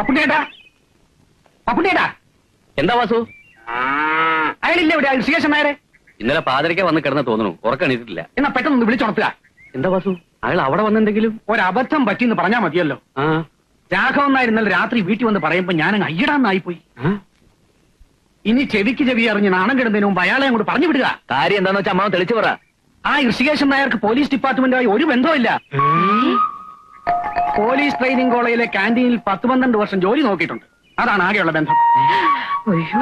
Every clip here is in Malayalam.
പപ്പുണ്ണേട്ടാ പപ്പുണ്ണേട്ടാ എന്താ വാസു? അയാളില്ലേ ഇവിടെ അയാൾ ശേഷം നേരെ ഇന്നലെ പാതിരയ്ക്ക് വന്ന് കിടന്ന് തോന്നുന്നു. ഉറക്കണിട്ടില്ല എന്നാ പെട്ടെന്ന് വിളിച്ചുണർത്തുക എന്താ വാസു? അയാൾ അവിടെ വന്നെന്തെങ്കിലും? ഒരബദ്ധം പറ്റിയെന്ന് പറഞ്ഞാ മതിയല്ലോ. ആ. രാഘവൻ നായർ ഇന്നലെ രാത്രി വീട്ടിൽ വന്ന് പറയുമ്പോ ഞാൻ അയ്യടാന്നായിപ്പോയി. ആ? ഇനി ചെവിക്ക് ചെവി അറിഞ്ഞ് നാണം കിടന്നതിന് മുമ്പ് അയാളെ അങ്ങോട്ട് പറഞ്ഞു വിടുക. കാര്യം എന്താന്ന് വെച്ചാൽ അമ്മാവൻ തെളിച്ചു പറ. ആ ഋഷികേശൻ നായർക്ക് പോലീസ് ഡിപ്പാർട്ട്മെന്റുമായി ഒരു ബന്ധമില്ല പോലീസ് ട്രെയിനിങ് കോളേജിലെ കാന്റീനിൽ പത്ത് പന്ത്രണ്ട് വർഷം ജോലി നോക്കിയിട്ടുണ്ട്. അതാണ് ആകെയുള്ള ബന്ധം.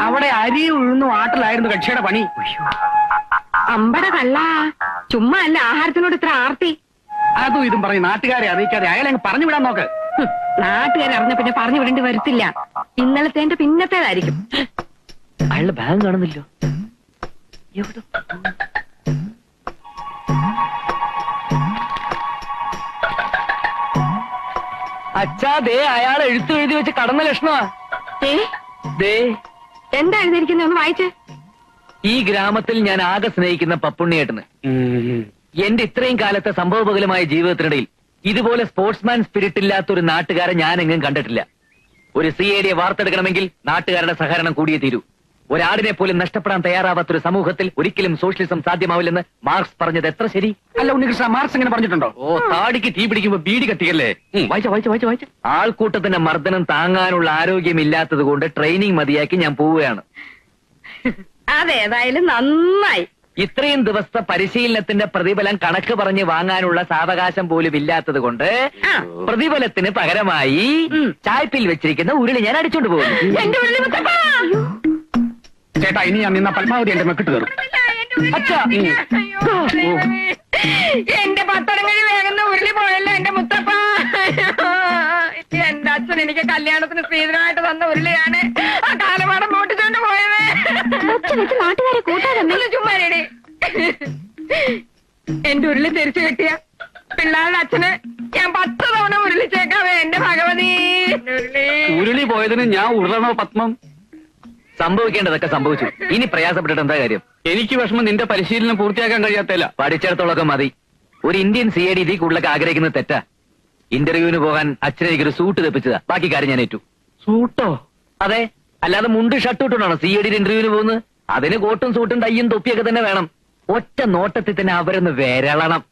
അവിടെ അരി ഉഴുന്നും ആട്ടിലായിരുന്നു കക്ഷിയുടെ പണി. അമ്പട കള്ള. ചുമ്മാ അല്ല ആഹാരത്തിനോട് ഇത്ര ആർത്തി. അതും ഇതും പറഞ്ഞു നാട്ടുകാരെ അറിയിക്കാതെ അയാളെ അങ്ങ് പറഞ്ഞു വിടാൻ നോക്ക്. നാട്ടുകാരെ അറിഞ്ഞ പിന്നെ പറഞ്ഞു വിടേണ്ടി വരത്തില്ല. ഇന്നലത്തെ പിന്നത്തേതായിരിക്കും. അയാളുടെ ബാഗ് കാണുന്നില്ലോ. അച്ഛാ ദേ അയാൾ എഴുത്തു എഴുതി വെച്ച് കടന്ന ലക്ഷണമാ. ഏ ദേ. എന്താ എഴുതിയിരിക്കുന്നത് ഒന്ന് വായിച്ചേ. ഈ ഗ്രാമത്തിൽ ഞാൻ ആകെ സ്നേഹിക്കുന്ന പപ്പുണ്ണിയേട്ടന്. എന്റെ ഇത്രയും കാലത്തെ സംഭവപകലമായ ജീവിതത്തിനിടയിൽ ഇതുപോലെ സ്പോർട്സ്മാൻ സ്പിരിറ്റ് ഇല്ലാത്ത ഒരു നാട്ടുകാരെ ഞാൻ എങ്ങും കണ്ടിട്ടില്ല. ഒരു സി ഐ ഡിയെ വാർത്തെടുക്കണമെങ്കിൽ നാട്ടുകാരുടെ സഹകരണം കൂടിയേ തീരൂ. ഒരാടിനെ പോലും നഷ്ടപ്പെടാൻ തയ്യാറാവാത്ത ഒരു സമൂഹത്തിൽ ഒരിക്കലും സോഷ്യലിസം സാധ്യമാവില്ലെന്ന് മാർക്സ് പറഞ്ഞത് എത്ര ശരി? അല്ല ഉണ്ണികൃഷ്ണ മാർക്സ് ഇങ്ങനെ പറഞ്ഞിട്ടുണ്ടോ? ഓ താടിക്ക് തീ പിടിക്കുമ്പോ ബീഡി കത്തിക്കല്ലേ? ഉം, വായിച്ച വായിച്ച വായിച്ച വായിച്ച. ആൾക്കൂട്ടത്തിന്റെ മർദ്ദനം താങ്ങാനുള്ള ആരോഗ്യം ഇല്ലാത്തത് കൊണ്ട് ട്രെയിനിങ് മതിയാക്കി ഞാൻ പോവുകയാണ്. അതേതായാലും നന്നായി. ഇത്രയും ദിവസത്തെ പരിശീലനത്തിന്റെ പ്രതിഫലം കണക്ക് പറഞ്ഞ് വാങ്ങാനുള്ള സാവകാശം പോലും ഇല്ലാത്തത് കൊണ്ട് പ്രതിഫലത്തിന് പകരമായി ചായപ്പിൽ ചായ്പിൽ വെച്ചിരിക്കുന്ന ഉരുളി ഞാൻ അടിച്ചോണ്ട് പോകുന്നു. എന്റെ ഉള്ളിൽ മുത്തപ്പ! ചേട്ടാ ഇനി ഞാൻ നിന്ന പരമാവധി എന്റെ മെക്കിട്ട് കയറും. അച്ഛാ അയ്യോ, എന്റെ പത്തരങ്ങഴി വേഗം ഉരുളി പോയല്ലോ എന്റെ മുത്തപ്പ. എന്റെ അച്ഛൻ എനിക്ക് കല്യാണത്തിന് സ്ത്രീധനമായിട്ട് തന്ന ഉരുളിയാണ്. ആ കാലമാടം പൊട്ടിച്ചോണ്ട് പോയത്. നാട്ടുകാരെ കൂട്ടാതെ ചുമ്മാരേടി എന്റെ ഉരുളി തിരിച്ചു കിട്ടിയ പിള്ളേരുടെ അച്ഛന് ഞാൻ പത്ത് തവണ ഉരുളിച്ചേക്കാവേ എന്റെ ഭഗവതി. ഉരുളി പോയതിന് ഞാൻ ഉരുളണോ പത്മം? സംഭവിക്കേണ്ടതൊക്കെ സംഭവിച്ചു. ഇനി പ്രയാസപ്പെട്ടിട്ട് എന്താ കാര്യം? എനിക്ക് വിഷമം നിന്റെ പരിശീലനം പൂർത്തിയാക്കാൻ കഴിയാത്തല്ല പഠിച്ചിടത്തോളൊക്കെ മതി. ഒരു ഇന്ത്യൻ സി ഐ ഡി ഇതിൽ കൂടുതലൊക്കെ ആഗ്രഹിക്കുന്നത് തെറ്റാ. ഇന്റർവ്യൂവിന് പോകാൻ അച്ഛനെ ഒരു സൂട്ട് തെപ്പിച്ചതാ. ബാക്കി കാര്യം ഞാൻ ഏറ്റു. സൂട്ടോ? അതെ. അല്ലാതെ മുണ്ട് ഷർട്ട് ഇട്ടുകൊണ്ടാണ് സി ഐ ഡിയുടെ ഇന്റർവ്യൂവിന് പോകുന്നത്? അതിന് കോട്ടും സൂട്ടും തയ്യും തൊപ്പിയൊക്കെ തന്നെ വേണം. ഒറ്റ നോട്ടത്തിൽ തന്നെ അവരൊന്ന് വേരളണം.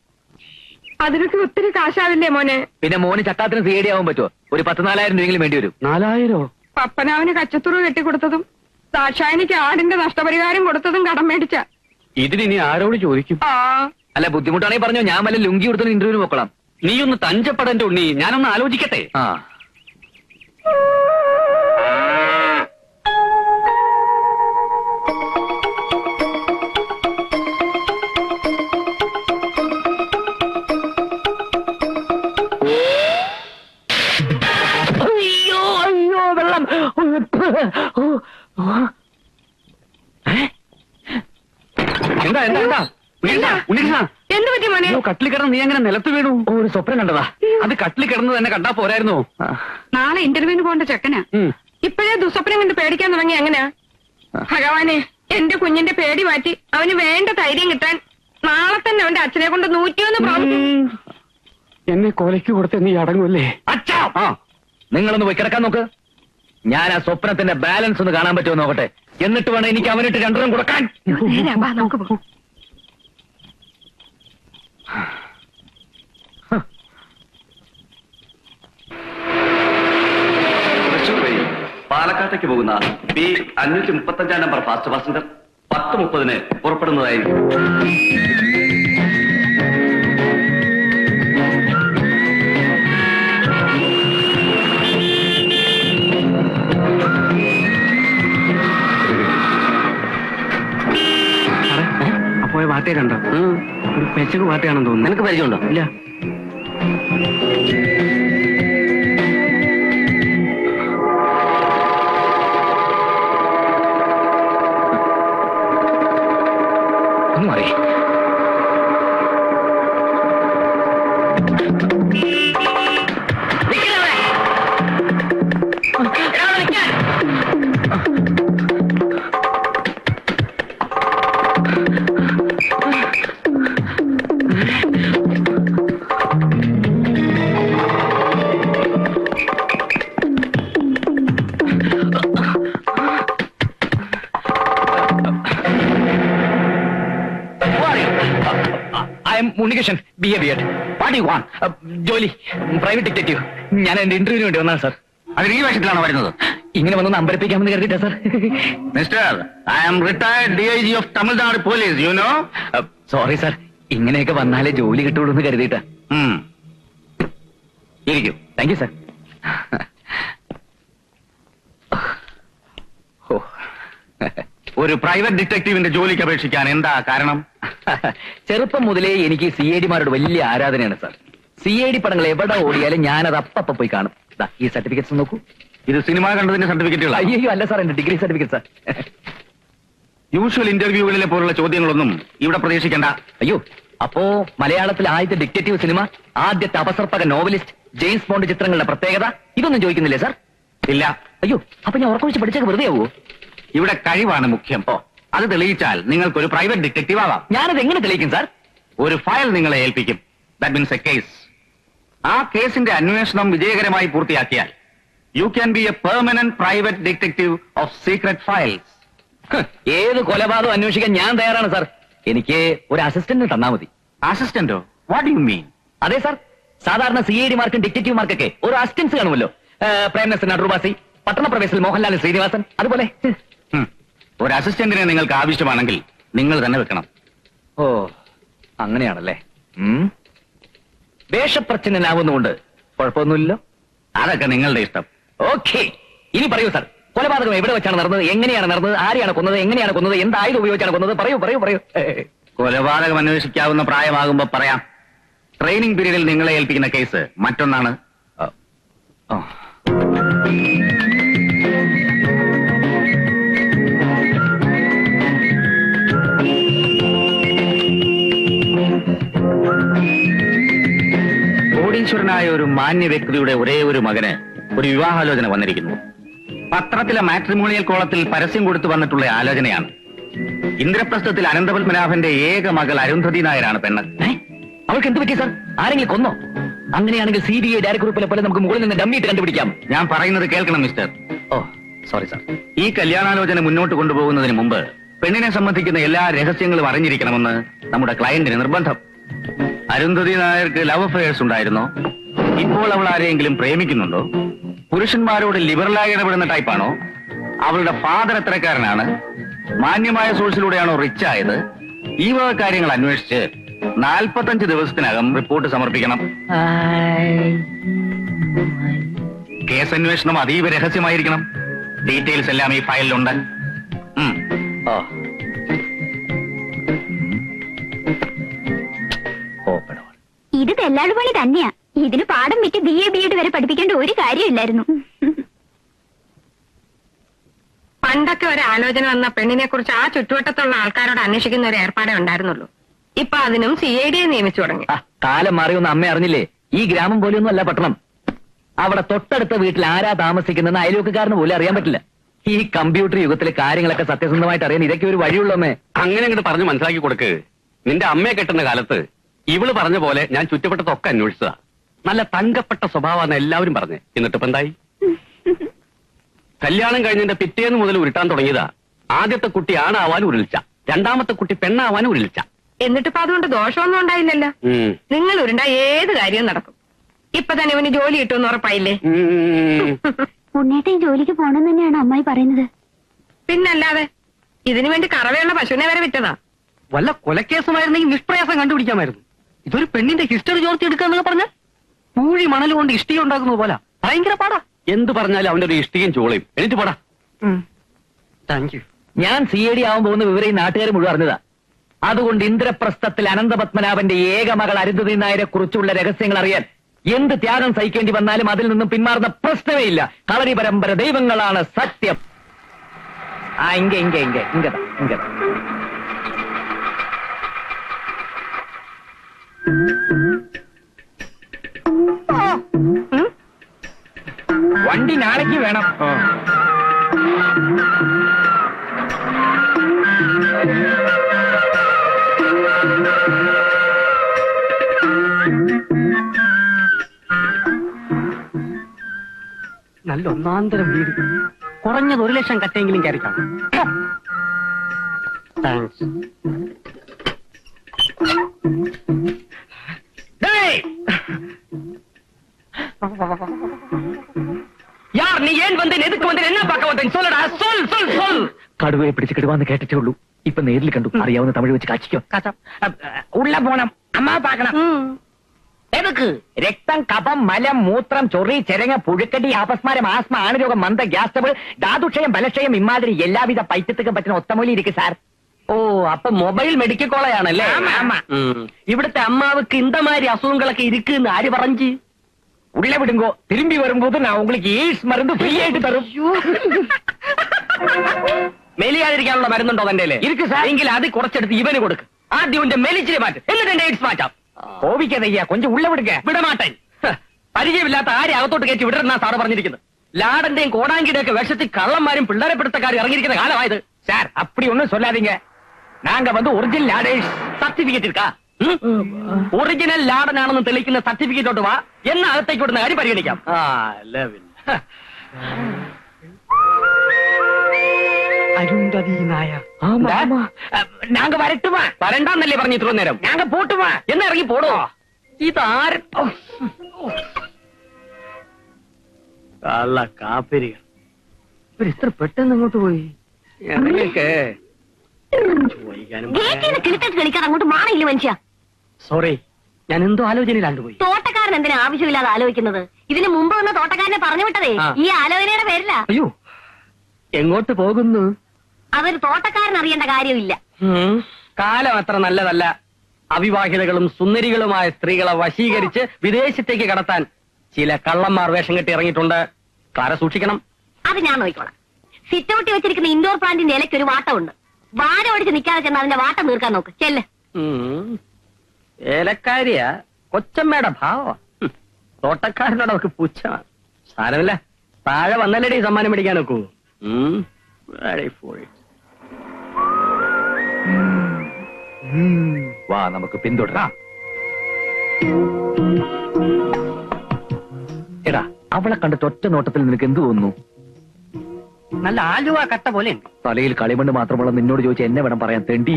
അതിനൊക്കെ ഒത്തിരി കാശാവില്ലേ മോനെ? പിന്നെ മോന് ചക്കാത്തിന് സി ഐ ഡി ആവാൻ പറ്റുമോ ഒരു പത്ത് നാലായിരം രൂപയെങ്കിലും വേണ്ടി വരും. നാലായിരോ? പപ്പനാവിന് കച്ചത്തുറു കെട്ടിക്കൊടുത്തതും ദാക്ഷായനിക്ക് ആടിന്റെ നഷ്ടപരിഹാരം കൊടുത്തതും കടം മേടിച്ച. ഇതിനി ആരോട് ചോദിക്കും? ആ. അല്ല ബുദ്ധിമുട്ടാണെങ്കിൽ പറഞ്ഞോ ഞാൻ വല്ല ലുങ്കി കൊടുത്തു ഇന്റർവ്യൂവിന് പോക്കണം നീ ഒന്ന് തഞ്ചപ്പെടന്റെ ഉണ്ണി ഞാനൊന്ന് ആലോചിക്കട്ടെ. ആ. അയ്യോ അയ്യോ വെള്ളം. എന്താ എന്താ എന്താ? ഉണ്ണികൃഷ്ണ, ഉണ്ണികൃഷ്ണ എന്ത്? പറ്റി മോനെ? അയ്യോ കട്ടിൽ കിടന്ന് നീ അങ്ങനെ നിലത്ത് വീണു? ഓ ഒരു സ്വപ്നം കണ്ടതാ. അത് കട്ടിൽ കിടന്ന് തന്നെ കണ്ടാ പോരായിരുന്നു. നാളെ ഇന്റർവ്യൂവിന് പോകേണ്ട ചെക്കനാ. ഇപ്പോഴേ ദുസ്വപ്നം കണ്ട് പേടിക്കാൻ തുടങ്ങി എങ്ങനെയാ? ഭഗവാനെ എന്റെ കുഞ്ഞിന്റെ പേടി മാറ്റി അവന് വേണ്ട ധൈര്യം കിട്ടാൻ നാളെ തന്നെ അവന്റെ അച്ഛനെ കൊണ്ട് നൂറ്റിയൊന്ന് പ്രാവശ്യം എന്നെ കൊലയ്ക്ക് കൊടുത്ത നീ അടങ്ങൂല്ലേ അച്ഛാ! നിങ്ങളൊന്ന് പോയി കിടക്കാൻ നോക്ക്. ഞാൻ ആ സ്വപ്നത്തിന്റെ ബാലൻസ് ഒന്ന് കാണാൻ പറ്റുമോ നോക്കട്ടെ? എന്നിട്ട് വേണം എനിക്ക് അവനിട്ട് രണ്ടെണ്ണം കൊടുക്കാൻ. പാലക്കാട്ടേക്ക് പോകുന്ന ബി അഞ്ഞൂറ്റി മുപ്പത്തഞ്ചാം നമ്പർ ഫാസ്റ്റ് പാസഞ്ചർ പത്ത് മുപ്പതിന് പുറപ്പെടുന്നതായിരിക്കും. അപ്പോയ വാട്ടേ കണ്ടോ? ഒരു പെച്ചക്ക് വാട്ടയാണെന്ന് തോന്നുന്നു. നിനക്ക് പരിചയമുണ്ടോ? ഇല്ല. വാട്ട് യു വാണ്ട് ജോലി. പ്രൈവറ്റ് ഡിറ്റക്റ്റീവ് ഞാൻ എന്റെ ഇന്റർവ്യൂവിന് വേണ്ടി വന്നാണ് സാർ അതിന് ഈ വേഷത്തിലാണോ വരുന്നത്? ഇങ്ങനെ വന്നൊന്ന് അമ്പരപ്പിക്കാമെന്ന് കരുതിട്ടാ sir mister I am retired D I G of Tamil Nadu police you know sorry sir ഇങ്ങനെയൊക്കെ വന്നാലേ ജോലി കിട്ടുള്ളൂ എന്ന് കരുതിയിട്ടാ. ഇരിക്കും. താങ്ക് യു സാർ ഓ. ഒരു പ്രൈവറ്റ് ഡിറ്റക്ടീവിന്റെ ജോലിക്ക് അപേക്ഷിക്കാൻ എന്താ കാരണം? ചെറുപ്പം മുതലേ എനിക്ക് സി ഐ ഡിമാരോട് വലിയ ആരാധനയാണ് സാർ. സി ഐ ഡി പടങ്ങൾ എവിടെ ഓടിയാലും ഞാനത് അപ്പപ്പ പോയി കാണും. ദാ, ഈ സർട്ടിഫിക്കറ്റ്സ് നോക്കൂ. ഇത് സിനിമ കണ്ടതിന്റെ സർട്ടിഫിക്കറ്റുകൾ അയ്യോ അല്ല സാർ എന്റെ ഡിഗ്രി സർട്ടിഫിക്കറ്റ് സാർ. യൂഷ്വൽ ഇന്റർവ്യൂകളിലെ പോലുള്ള ചോദ്യങ്ങളൊന്നും ഇവിടെ പ്രതീക്ഷിക്കേണ്ട. അയ്യോ അപ്പോ മലയാളത്തിൽ ആദ്യത്തെ ഡിറ്റക്റ്റീവ് സിനിമ ആദ്യത്തെ അപസർപ്പക നോവലിസ്റ്റ് ജെയിംസ് ബോണ്ട് ചിത്രങ്ങളുടെ പ്രത്യേകത? ഇതൊന്നും ചോദിക്കുന്നില്ലേ സാർ? ഇല്ല. അയ്യോ അപ്പൊ ഞാൻ ഉറക്കം വെച്ച് പഠിച്ചൊക്കെ വെറുതെ ആവോ ഇവിടെ കഴിവാണ് മുഖ്യം. അത് തെളിയിച്ചാൽ നിങ്ങൾക്ക് ഒരു പ്രൈവറ്റ് ഡിറ്റക്റ്റീവ് ആവാം. ഞാനത് എങ്ങനെ തെളിയിക്കും സാർ? ഒരു ഫയൽ നിങ്ങളെ ഏൽപ്പിക്കും. ദാറ്റ് മീൻസ് എ കേസ് ആ കേസിന്റെ അന്വേഷണം വിജയകരമായി പൂർത്തിയാക്കിയാൽ you can be a permanent private detective of secret files ഏത് കൊലപാതകം അന്വേഷിക്കാൻ ഞാൻ തയ്യാറാണ് സാർ. എനിക്ക് ഒരു അസിസ്റ്റന്റ് തന്നാ മതി. അസിസ്റ്റന്റോ? വാട്ട് യു മീൻ അതെ സാർ. സാധാരണ സി ഐ ഡിറ്റക്റ്റീവ് മാർക്കൊക്കെ ഒരു അസിസ്റ്റൻസ് കാണുമല്ലോ. പ്രേമനസ് അടൂർവാസി പട്ടണപ്രവേശിൽ മോഹൻലാൽ ശ്രീനിവാസൻ അതുപോലെ. ഒരു അസിസ്റ്റന്റിനെ നിങ്ങൾക്ക് ആവശ്യമാണെങ്കിൽ നിങ്ങൾ തന്നെ വെക്കണം. ഓ അങ്ങനെയാണല്ലേ? ഉം. വേഷപ്രച്ഛന്നനാവുന്നുകൊണ്ട് കുഴപ്പമൊന്നുമില്ലല്ലോ അതൊക്കെ നിങ്ങളുടെ ഇഷ്ടം. ഓക്കെ. ഇനി പറയൂ സാർ. കൊലപാതകം എവിടെ വെച്ചാണ് നടന്നത്? എങ്ങനെയാണ് നടന്നത്? ആരെയാണ് കൊന്നത്? എങ്ങനെയാണ് കൊന്നത്? എന്തായത് ഉപയോഗിച്ചാണ് കൊന്നത്? പറയൂ പറയൂ പറയൂ. കൊലപാതകം അന്വേഷിക്കാവുന്ന പ്രായമാകുമ്പോ പറയാം. ട്രെയിനിങ് പീരീഡിൽ നിങ്ങളെ ഏൽപ്പിക്കുന്ന കേസ് മറ്റൊന്നാണ്. കോടീശ്വരനായ ഒരു മാന്യ വ്യക്തിയുടെ ഒരേ ഒരു മകന് ഒരു വിവാഹാലോചന വന്നിരിക്കുന്നു. പത്രത്തിലെ മാട്രിമോണിയൽ കോളത്തിൽ പരസ്യം കൊടുത്തു വന്നിട്ടുള്ള ആലോചനയാണ്. ഇന്ദ്രപ്രസ്ഥത്തിൽ അനന്തപത്മനാഭന്റെ ഏക മകൾ അരുന്ധതി നായരാണ് പെണ്ണ്? അവൾക്ക് എന്ത് പറ്റി സർ? ആരെങ്കിലും കൊന്നോ? അങ്ങനെയാണെങ്കിൽ സി ബി ഐ ഡയറക്ട് ഗ്രൂപ്പിലെ പോലെ നമുക്ക് മുകളിൽ നിന്ന് ഡമ്മിയിട്ട് കണ്ടുപിടിക്കാം. ഞാൻ പറയുന്നത് കേൾക്കണം മിസ്റ്റർ. ഓ സോറി സർ. ഈ കല്യാണാലോചന മുന്നോട്ട് കൊണ്ടുപോകുന്നതിന് മുമ്പ് പെണ്ണിനെ സംബന്ധിക്കുന്ന എല്ലാ രഹസ്യങ്ങളും അറിഞ്ഞിരിക്കണമെന്ന് നമ്മുടെ ക്ലയന്റിന് നിർബന്ധം. അരുന്ധതി നായർക്ക് ലവ് അഫയേഴ്സ് ഉണ്ടായിരുന്നോ? ഇപ്പോൾ അവൾ ആരെയെങ്കിലും പ്രേമിക്കുന്നുണ്ടോ? പുരുഷന്മാരോട് ലിബറലായി ഇടപെടുന്ന ടൈപ്പാണോ അവളുടെ ഫാദർ എത്രക്കാരനാണ്? മാന്യമായ സോഴ്സിലൂടെയാണോ റിച്ച് ആയത്? ഈ വക കാര്യങ്ങൾ അന്വേഷിച്ച് നാൽപ്പത്തഞ്ച് ദിവസത്തിനകം റിപ്പോർട്ട് സമർപ്പിക്കണം. കേസ് അന്വേഷണം അതീവ രഹസ്യമായിരിക്കണം. ഡീറ്റെയിൽസ് എല്ലാം ഈ ഫയലിലുണ്ട്. ഓ. ഇത് തെല്ലാളുപണി തന്നെയാ. ഇതിന് പാഠം വിറ്റ് ബി എ ബി എഡ് വരെ പഠിപ്പിക്കേണ്ട ഒരു കാര്യമില്ലായിരുന്നു. പണ്ടൊക്കെ ഒരു ആലോചന വന്ന പെണ്ണിനെ കുറിച്ച് ആ ചുറ്റുവട്ടത്തുള്ള ആൾക്കാരോട് അന്വേഷിക്കുന്ന ഒരു ഏർപ്പാടേ ഉണ്ടായിരുന്നുള്ളൂ. ഇപ്പൊ അതിനും സി ഐ ഡിയെ നിയമിച്ചു തുടങ്ങി. ആ, കാലം മാറിയൊന്നും അമ്മ അറിഞ്ഞില്ലേ? ഈ ഗ്രാമം പോലെ ഒന്നും അല്ല പട്ടണം. അവിടെ തൊട്ടടുത്ത വീട്ടിൽ ആരാ താമസിക്കുന്നതെന്ന് അയൽവക്കക്കാരന് പോലും അറിയാൻ പറ്റില്ല. ഈ കമ്പ്യൂട്ടർ യുഗത്തിലെ കാര്യങ്ങളൊക്കെ സത്യസന്ധമായിട്ട് അറിയാൻ ഇതൊക്കെ ഒരു വഴിയുള്ളമ്മേ അങ്ങനെ അങ്ങോട്ട് പറഞ്ഞു മനസ്സിലാക്കി കൊടുക്ക്. നിന്റെ അമ്മയെ കെട്ടുന്ന കാലത്ത് ഇവൾ പറഞ്ഞ പോലെ ഞാൻ ചുറ്റപ്പെട്ടതൊക്കെ അന്വേഷിച്ചതാ. നല്ല തങ്കപ്പെട്ട സ്വഭാവമാണ് എല്ലാവരും പറഞ്ഞേ. എന്നിട്ട് ഇപ്പൊ എന്തായി? കല്യാണം കഴിഞ്ഞതിന്റെ പിറ്റേന്ന് മുതൽ ഉരുട്ടാൻ തുടങ്ങിയതാ. ആദ്യത്തെ കുട്ടി ആണാവാൻ ഉരുളിച്ച. രണ്ടാമത്തെ കുട്ടി പെണ്ണാവാൻ ഉരുളിച്ച. എന്നിട്ടിപ്പോ അതുകൊണ്ട് ദോഷമൊന്നും ഉണ്ടായില്ലല്ലോ. നിങ്ങൾ ഉരുണ്ട ഏത് കാര്യവും നടക്കും. ഇപ്പൊ തന്നെ ഇവന് ജോലി കിട്ടുമെന്ന് ഉറപ്പായില്ലേ. ഉണ്ണേട്ടൻ ജോലിക്ക് പോണെന്ന് തന്നെയാണ് അമ്മായി പറയുന്നത്? പിന്നല്ലാതെ ഇതിനു വേണ്ടി കറവയുള്ള പശുവിനെ വരെ വിറ്റതാ. വല്ല കൊലക്കേസുമായിരുന്നെങ്കിൽ നിഷ്പ്രയാസം കണ്ടുപിടിക്കാമായിരുന്നു. ഇതൊരു പെണ്ണിന്റെ ഹിസ്റ്ററി ചോർത്തി എടുക്കാന്നൊക്കെ പറഞ്ഞ പൂഴി മണൽ കൊണ്ട് ഇഷ്ടിക ഉണ്ടാക്കുന്നത് പോലെ. ഭയങ്കര പാടാ. എന്ത് പറഞ്ഞാലും അവന്റെ ഒരു ഇഷ്ടികയും ചോളയും എനിക്ക് പാടാ. താങ്ക് യു ഞാൻ സി എ ഡി ആവാൻ പോകുന്ന വിവരം ഈ നാട്ടുകാർ മുഴുവൻ അറിഞ്ഞതാ. അതുകൊണ്ട് ഇന്ദ്രപ്രസ്ഥത്തിൽ അനന്തപത്മനാഭന്റെ ഏക മകൾ അരുന്ധതി നായരെ കുറിച്ചുള്ള രഹസ്യങ്ങൾ അറിയാൻ എന്ത് ത്യാഗം സഹിക്കേണ്ടി വന്നാലും അതിൽ നിന്നും പിന്മാറുന്ന പ്രശ്നമേ ഇല്ല. കളരി പരമ്പര ദൈവങ്ങളാണ് സത്യം. ആ ഇങ്ക ഇങ്ക ഇങ്ക ഇങ്കതാ ഇങ്കതാ വണ്ടി നാളേക്ക് വേണം. നല്ല ഒന്നാന്തരം വീട്. കുറഞ്ഞത് ഒരു ലക്ഷം കട്ടെങ്കിലും കയറി കാണും താങ്ക്സ് யார் நீ ஏன் வந்து எதுக்கு வந்து என்ன பார்க்க வந்தேன் சொல்லடா சொல் சொல் சொல் കടുവയെ പിടിച്ച് കിടുവാന്ന് കേട്ടിട്ടേ ഉള്ളൂ ഇപ്പൊ നേരിൽ കണ്ടു അറിയാവുന്ന തമിഴ് വെച്ച് കാച്ചിക്കോ ഉള്ള പോണം അമ്മ പാക്കണം എതുക്ക് രക്തം കഫം മലം മൂത്രം ചൊറി ചെരങ്ങ പുഴുക്കടി അപസ്മാരം ആസ്മ ആണരോഗം മന്ദ ഗ്യാസ് ട്രബിൾ ധാതുക്ഷയം ബലക്ഷയം ഇമാതിരി എല്ലാവിധ പൈറ്റത്തുക്കും പറ്റുന്ന ഒത്തമൂലി ഇരിക്കും സാർ ഓ അപ്പൊ മൊബൈൽ മെഡിക്കൽ കോളേജാണല്ലേ ആമാ, ആമാ. ഉം. ഇവിടുത്തെ അമ്മാവക്ക് ഇന്തമാതിരി അസുഖങ്ങളൊക്കെ ഇരിക്കുന്ന് ആര് പറഞ്ഞു ഉള്ള വിടുങ്കോ തിരുമ്പി വരുമ്പോൾ ഞാൻ உங்களுக்கு എയ്ഡ്സ് മരുന്ന് ഫ്രീ ആയിട്ട് തരും മെലിയാതിരിക്കാനുള്ള മരുന്നുണ്ടോ തന്റെ ഇരിക്ക് സാർ. എങ്കിൽ അത് കുറച്ചെടുത്ത് ഇവന് കൊടുക്ക് ആദ്യം ഇവന്റെ മെലിച്ചിനെ മാറ്റും എന്നിട്ട് എന്റെ എയ്ഡ്സ് മാറ്റാം കോപിക്കാതയ്യ കൊഞ്ചം ഉള്ള വിടുങ്ക വിടമാട്ടൻ ഹ, പരിചയമില്ലാത്ത ആരെ അകത്തോട്ട് കയറ്റി വിടരുന്ന സാറ് പറഞ്ഞിരിക്കുന്നത് ലാടന്റെയും കോടാങ്കിയുടെ ഒക്കെ വേഷത്തിൽ കള്ളന്മാരും പിള്ളേരെ പിടുത്തക്കാരും ഇറങ്ങിയിരിക്കുന്ന കാലമായത് சார் அப்படி ஒண்ணும் சொல்லாதீங்க நாங்க வந்து ஒரிஜினல் லாடேஷ் സർട്ടിഫിക്കറ്റ് ഇരിക്കാ ഒറിജിനൽ ലാടനാണെന്ന് തെളിയിക്കുന്ന സർട്ടിഫിക്കറ്റോട്ട് വാ എന്ന അകത്തേക്ക് വിടുന്ന കാര്യം പരിഗണിക്കാം? ആ അല്ല പിന്നെ. അരുന്ധതി നായർ ഞങ്ങ വരട്ടുമാ വരണ്ടെന്നല്ലേ പറഞ്ഞു ഇത്ര നേരം? ഞങ്ങ പോട്ടുമാ എന്ന് ഇറങ്ങി പോടോ. ഇതാര? കള്ള കാപ്പരികൾ. ഇവർ ഇത്ര പെട്ടെന്ന് അങ്ങോട്ട് പോയി? ഞങ്ങൾക്ക് ചോദിക്കാനും കളിക്കാൻ അങ്ങോട്ട് മാറിയില്ല മനുഷ്യ? സോറി ഞാൻ എന്തോ ആലോചനയിലാണ്ട് പോയി. തോട്ടക്കാരൻ എന്തിനാ ആവശ്യമില്ലാതെ ആലോചിക്കുന്നത്? ഇതിന് മുമ്പ് വന്ന തോട്ടക്കാരനെ പറഞ്ഞു വിട്ടതേ. ആ. ഈ ആലോചനയുടെ പേരില്ല അയ്യോ എങ്ങോട്ട് പോകുന്നു? അതൊരു തോട്ടക്കാരൻ അറിയേണ്ട കാര്യമില്ല. കാലം അത്ര നല്ലതല്ല. അവിവാഹിതകളും സുന്ദരികളുമായ സ്ത്രീകളെ വശീകരിച്ച് വിദേശത്തേക്ക് കടത്താൻ ചില കള്ളന്മാർ വേഷം കെട്ടി ഇറങ്ങിയിട്ടുണ്ട്. കാര സൂക്ഷിക്കണം. അത് ഞാൻ നോക്കിക്കോളാം. സിറ്റൗട്ടി വെച്ചിരിക്കുന്ന ഇൻഡോർ പ്ലാന്റിന്റെ ഇലയ്ക്ക് ഒരു വാട്ടമുണ്ട്. വാര ഓടിച്ച് നിൽക്കാതെ ചെന്ന് അതിന്റെ വാട്ടം തീർക്കാൻ നോക്ക്. ചെല്ലേ. ഉം. ഏലക്കാരിയ. കൊച്ചമ്മയുടെ ഭാവ. തോട്ടക്കാരനോട് അവർക്ക് പുച്ഛമാണ് സാരമില്ല. താഴെ വന്നല്ലേടി സമ്മാനം മേടിക്കാൻ നോക്കൂ. വാ നമുക്ക് പിന്തുടരാം. എടാ അവളെ കണ്ടിട്ട് ഒറ്റ നോട്ടത്തിൽ നിനക്ക് എന്ത് തോന്നുന്നു? നല്ല ആലുവ കട്ട പോലെ തലയിൽ കളിമണ്ണ് മാത്രമുള്ള നിന്നോട് ചോദിച്ച എന്നെ വേണം പറയാൻ തെണ്ടി.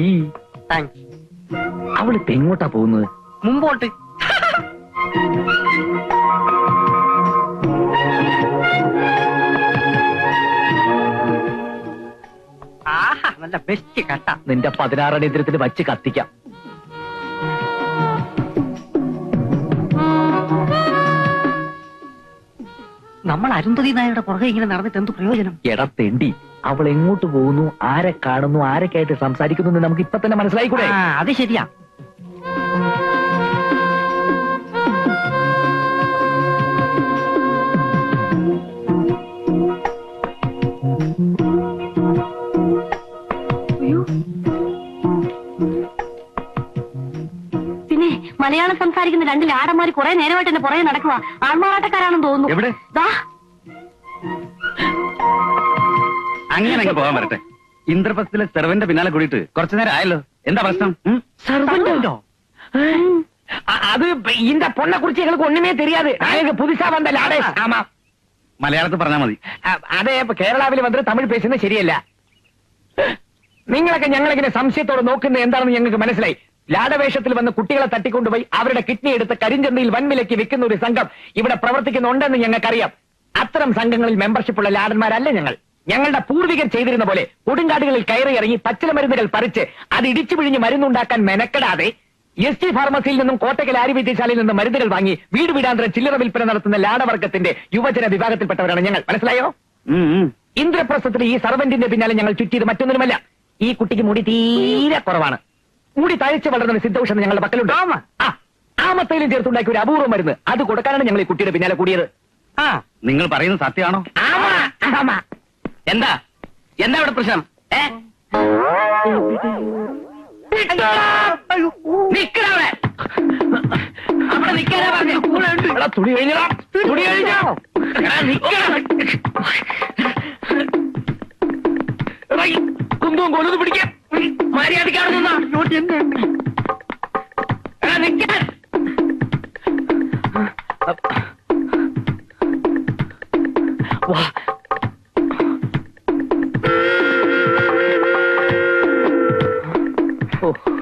അവൾ തെങ്ങോട്ടാ പോകുന്നത്? മുമ്പോട്ട്. നല്ല ബെസ്റ്റ് കട്ട. നിന്റെ പതിനാറടിയന്ത്രത്തിന് വച്ച് കത്തിക്കാം. നമ്മൾ അരുന്ധതി നായരുടെ പുറകെ ഇങ്ങനെ നടന്നിട്ട് എന്ത് പ്രയോജനം? എടാ തെണ്ടി അവൾ എങ്ങോട്ട് പോകുന്നു? ആരെ കാണുന്നു? ആരൊക്കെയായിട്ട് സംസാരിക്കുന്നു എന്ന് നമുക്ക് ഇപ്പൊ തന്നെ മനസ്സിലായിക്കൂടെ? അത് ശരിയാ. മലയാളം സംസാരിക്കുന്ന രണ്ട് ലാടന്മാര് കുറെ നേരമായിട്ട് എന്റെ പുറകെ നടക്കുക ആൾമാറാട്ടക്കാരാണെന്ന് തോന്നുന്നു എവിടെ? ദാ, അങ്ങനെ അങ്ങ് പോകാൻ വരട്ടെ ഇന്ദ്രപ്രസ്ഥത്തിലെ സെർവന്റെ പിന്നാലെ കൂടിയിട്ട് കുറച്ചു നേരം ആയല്ലോ എന്താ പ്രശ്നം ഉം? സർവന്റോ അത് இந்த பொண்ணை குறிச்சு எங்களுக்கு ஒண்ணுமே தெரியாது நாங்க புதுசா வந்த லாடேஷ் ஆமா മലയാളത്തിൽ പറഞ്ഞാൽ മതി അ- അതെ ഇപ്പൊ കേരളാവിൽ വന്നിട്ട് തമിഴ് പേശുന്നത് ശരിയല്ല നിങ്ങളൊക്കെ ഞങ്ങളിങ്ങനെ സംശയത്തോടെ നോക്കുന്നത് എന്താണെന്ന് ഞങ്ങൾക്ക് മനസ്സിലായി ലാടവേഷത്തിൽ വന്ന് കുട്ടികളെ തട്ടിക്കൊണ്ടുപോയി അവരുടെ കിഡ്നി എടുത്ത് കരിഞ്ചന്തയിൽ വൻവിലയ്ക്ക് വിൽക്കുന്ന ഒരു സംഘം ഇവിടെ പ്രവർത്തിക്കുന്നുണ്ടെന്ന് ഞങ്ങൾക്കറിയാം. അത്തരം സംഘങ്ങളിൽ മെമ്പർഷിപ്പുള്ള ലാടന്മാരല്ല ഞങ്ങൾ. ഞങ്ങളുടെ പൂർവികർ ചെയ്തിരുന്ന പോലെ കൊടുങ്കാടുകളിൽ കയറി ഇറങ്ങി പച്ചില മരുന്നുകൾ പറിച്ച് അത് ഇടിച്ചു പിഴിഞ്ഞ് മരുന്നുണ്ടാക്കാൻ മെനക്കെടാതെ എസ് ടി ഫാർമസിയിൽ നിന്നും കോട്ടക്കൽ ആര്യവൈദ്യശാലയിൽ നിന്നും മരുന്നുകൾ വാങ്ങി വീട് വീടാന്തര ചില്ലറ വിൽപ്പന നടത്തുന്ന ലാടവർഗത്തിന്റെ യുവജന വിഭാഗത്തിൽപ്പെട്ടവരാണ് ഞങ്ങൾ. മനസ്സിലായോ. ഇന്ദ്രപ്രസ്ഥത്തിൽ ഈ സർവന്റിന്റെ പിന്നാലെ ഞങ്ങൾ ചുറ്റിയത് മറ്റൊന്നുമല്ല ഈ കുട്ടിക്ക് മുടി തീരെ കുറവാണ്. മുടി തഴച്ച് വളർന്ന ഒരു സിദ്ധൌഷധം ഞങ്ങളുടെ പക്കലുണ്ട്. ആ ആമത്തയിലും ചേർത്തുണ്ടാക്കിയ ഒരു അപൂർവം മരുന്ന്. അത് കൊടുക്കാനാണ് ഞങ്ങൾ ഈ കുട്ടിയുടെ പിന്നാലെ കൂടിയത്. ആ. നിങ്ങൾ പറയുന്നത് സത്യമാണോ. എന്താ? എന്താ ഇവിടെ പ്രശ്നം? ഏ? അവിടെ. പറഞ്ഞു. തുണി കഴിഞ്ഞോ തുണി കഴിഞ്ഞോ? കുന്തവും കൊല്ലത് പിടിക്കാം. മര്യാദക്കാണ് നിന്നാ. എടാ, നിക്കാൻ. വാ. ഓ.